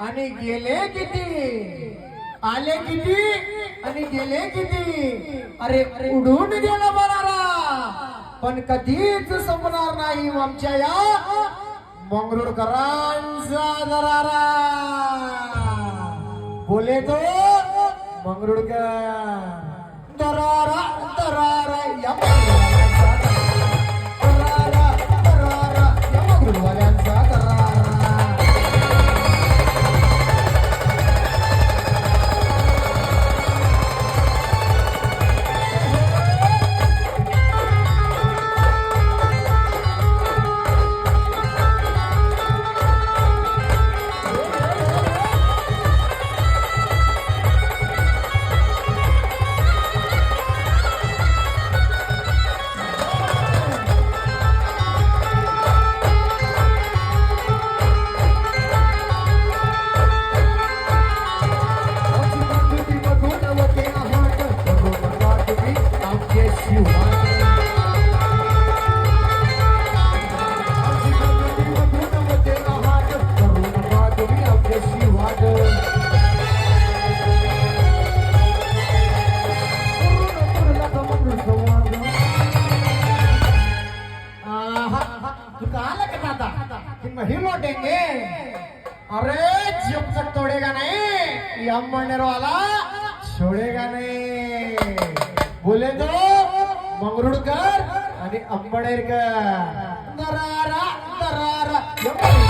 आणि गेले किती? आले किती? आणि गेले किती? अरे उडून गेला बरारा पण कधीच संपणार नाही हो आमच्या या मंगरुळकरांचा दरारा. बोले तो मंगरुळकर लौटेंगे। अरे जब तक तोड़ेगा नहीं। ये अंबरनेर वाला छोड़ेगा नहीं। बोले तो मंगरुडकर आणि अंबडेरकर। दरारा दरारा.